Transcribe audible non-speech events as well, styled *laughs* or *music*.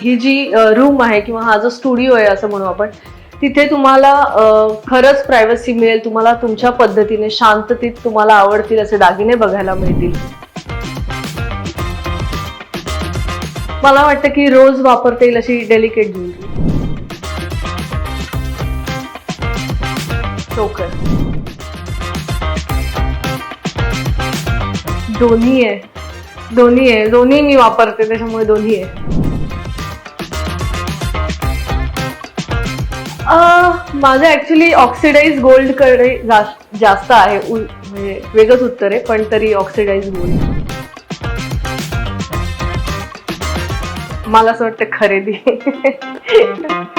ही जी room आहे किंवा हा जो स्टुडिओ आहे असं म्हणू आपण तिथे तुम्हाला खरंच प्रायव्हसी मिळेल तुम्हाला तुमच्या पद्धतीने शांततेत तुम्हाला आवडतील असे दागिने बघायला मिळतील. मला वाटतं की रोज वापरता येईल अशी डेलिकेट ज्वेलरी चोकर दोन्ही आहे. दोन्ही आहे. दोन्ही मी वापरते त्याच्यामुळे दोन्ही आहे. माझं ऍक्च्युली ऑक्सिडाइज गोल्डकडे जास्त आहे. म्हणजे वेगळंच उत्तर आहे पण तरी ऑक्सिडाइज गोल्ड मला असं वाटतं खरेदी. *laughs*